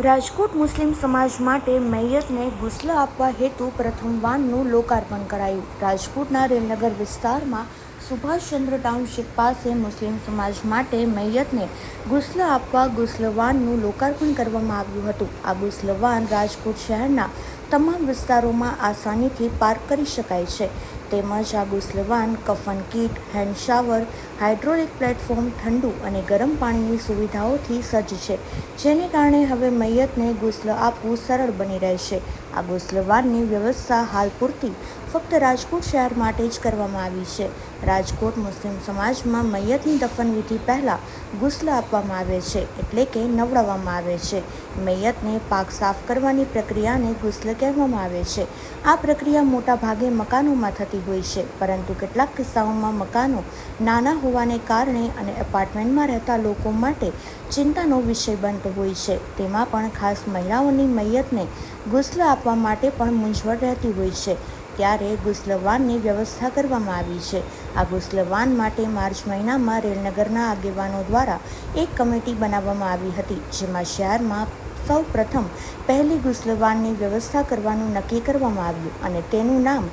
રાજકોટ મુસ્લિમ સમાજ માટે મૈયતને ગુસ્લ આપવા હેતુ પ્રથમ વાનનું લોકાર્પણ કરાયું. રાજકોટના રેલનગર વિસ્તારમાં સુભાષચંદ્ર ટાઉનશીપ પાસે મુસ્લિમ સમાજ માટે મૈયતને ગુસ્લ આપવા ગુસ્લવાનનું લોકાર્પણ કરવામાં આવ્યું હતું. આ ગુસલવાન રાજકોટ શહેરના તમામ વિસ્તારોમાં આસાનીથી પાર્ક કરી શકાય છે. તેમજ આ ગુસલવાન, કફન kit, hand shower, hydraulic platform, ઠંડુ અને ગરમ પાણીની સુવિધાઓથી સજ્જ છે. જેને કારણે હવે મૈયતને ગુસલ આપવું સરળ બની રહેશે આ ગુસલવાનની વ્યવસ્થા હાલ પૂરતી ફક્ત રાજકોટ શહેર માટે જ કરવામાં આવી છે. રાજકોટ મુસ્લિમ સમાજમાં મૈયતની દફનવિધિ પહેલાં ગુસલ આપવામાં આવે છે, એટલે કે નવડાવવામાં આવે છે. મૈયતને પાક સાફ કરવાની પ્રક્રિયાને ગુસ્લ કહેવામાં આવે છે. આ પ્રક્રિયા મોટાભાગે મકાનોમાં થતી હોય છે. પરંતુ કેટલાક કિસ્સાઓમાં મકાનો નાના હોવાને કારણે અને એપાર્ટમેન્ટમાં રહેતા લોકો માટે ચિંતાનો વિષય બનતો હોય છે. તેમાં પણ ખાસ મહિલાઓની મૈયતને ગુસ્લ આપવા માટે પણ મૂંઝવણ રહેતી હોય છે. ત્યારે ગુસ્લવાનની વ્યવસ્થા કરવામાં આવી છે. આ ગુસ્લવાન માટે માર્ચ મહિનામાં રેલનગરના આગેવાનો દ્વારા એક કમિટી બનાવવામાં આવી હતી, જેમાં શહેરમાં સૌ પ્રથમ પહેલી ગુસલવાનની વ્યવસ્થા કરવાનું નક્કી કરવામાં આવ્યું અને તેનું નામ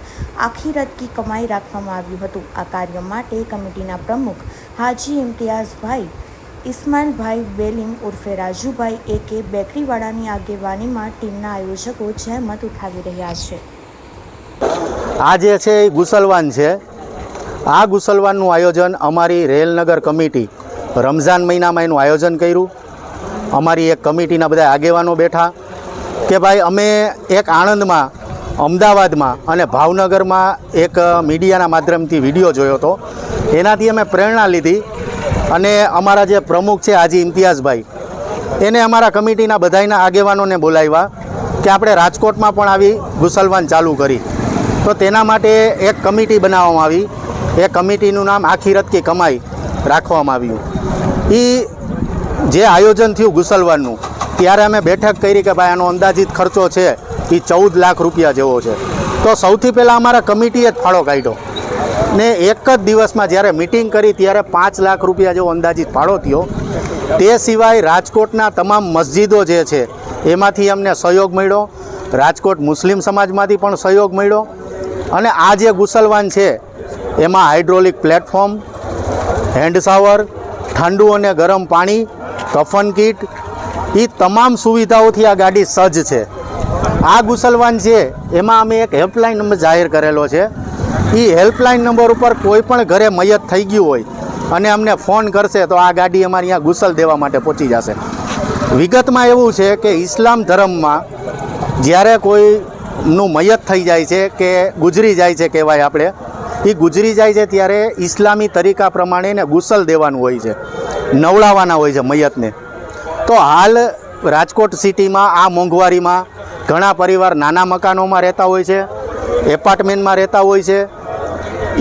આખીરત કી કમાઈ રાખવામાં આવ્યું હતું. આ કાર્ય માટે કમિટીના પ્રમુખ હાજી ઇમ્તિયાઝભાઈ, ઇસ્માઇલભાઈ બેલીમ ઉર્ફે રાજુભાઈ એ કે બેકરીવાળાની આગેવાનીમાં ટીમના આયોજકો જહેમત ઉઠાવી રહ્યા છે. આ જે છે એ ગુસલવાન છે. આ ગુસલવાનનું આયોજન અમારી રેલનગર કમિટી રમઝાન મહિનામાં એનું આયોજન કર્યું. અમારી એક કમિટીના બધા આગેવાનો બેઠા કે ભાઈ, અમે એક આણંદમાં, અમદાવાદમાં અને ભાવનગરમાં એક મીડિયાના માધ્યમથી વીડિયો જોયો હતો. એનાથી અમે પ્રેરણા લીધી અને અમારા જે પ્રમુખ છે હાજી ઇમ્તિયાઝભાઈ, એને અમારા કમિટીના બધાયના આગેવાનોને બોલાવ્યા કે આપણે રાજકોટમાં પણ આવી ગુસલવાન ચાલુ કરી. તો તેના માટે એક કમિટી બનાવવામાં આવી. એ કમિટીનું નામ આખી રત કી કમાઈ રાખવામાં આવ્યું. એ જે આયોજન થયું ગુસલવાનનું ત્યારે અમે બેઠક કરી કે ભાઈ આનો અંદાજિત ખર્ચો છે એ ચૌદ લાખ રૂપિયા જેવો છે. તો સૌથી પહેલાં અમારા કમિટીએ જ ફાળો કાઢ્યો. ને એક જ દિવસમાં જ્યારે મિટિંગ કરી ત્યારે પાંચ લાખ રૂપિયા જેવો અંદાજિત ફાળો થયો. તે સિવાય રાજકોટના તમામ મસ્જિદો જે છે, એમાંથી અમને સહયોગ મળ્યો. રાજકોટ મુસ્લિમ સમાજમાંથી પણ સહયોગ મળ્યો. અને આ જે ગુસલવાન છે, એમાં હાઇડ્રોલિક પ્લેટફોર્મ, હેન્ડ શાવર, ઠંડુ અને ગરમ પાણી કફન કીટ એ તમામ સુવિધાઓથી આ ગાડી સજ્જ છે. આ ગુસલવાન છે, એમાં અમે એક હેલ્પલાઇન નંબર જાહેર કરેલો છે. એ હેલ્પલાઇન નંબર ઉપર કોઈ પણ ઘરે મયત થઈ ગયું હોય અને અમને ફોન કરશે તો આ ગાડી અમારે અહીંયા ગુસલ દેવા માટે પહોંચી જશે. વિગતમાં એવું છે કે ઇસ્લામ ધર્મમાં જ્યારે કોઈનું મયત થઈ જાય છે કે ગુજરી જાય છે કહેવાય આપણે એ ગુજરી જાય છે ત્યારે ઇસ્લામી તરીકા પ્રમાણે એને ગુસલ દેવાનું હોય છે. નવડાવવાના હોય છે મયતને. તો હાલ રાજકોટ સિટીમાં, આ મોંઘવારીમાં ઘણા પરિવાર નાના મકાનોમાં રહેતા હોય છે, એપાર્ટમેન્ટમાં રહેતા હોય છે.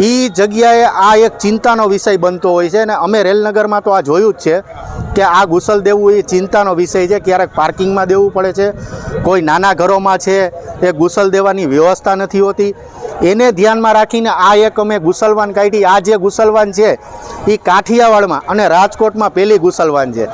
એ જગ્યાએ આ એક ચિંતાનો વિષય બનતો હોય છે અને અમે રેલનગરમાં તો આ જોયું જ છે કે આ ગુસલ દેવું એ ચિંતાનો વિષય છે, ક્યારેક પાર્કિંગમાં દેવું પડે છે, કોઈ નાના ઘરોમાં છે, એ ગુસલ દેવાની વ્યવસ્થા નથી હોતી. એને ધ્યાનમાં રાખીને આ એક અમે ગુસલવાન કાઢી, આ જે ગુસલવાન છે એ કાઠિયાવાડમાં અને રાજકોટમાં પહેલી ગુસલવાન છે.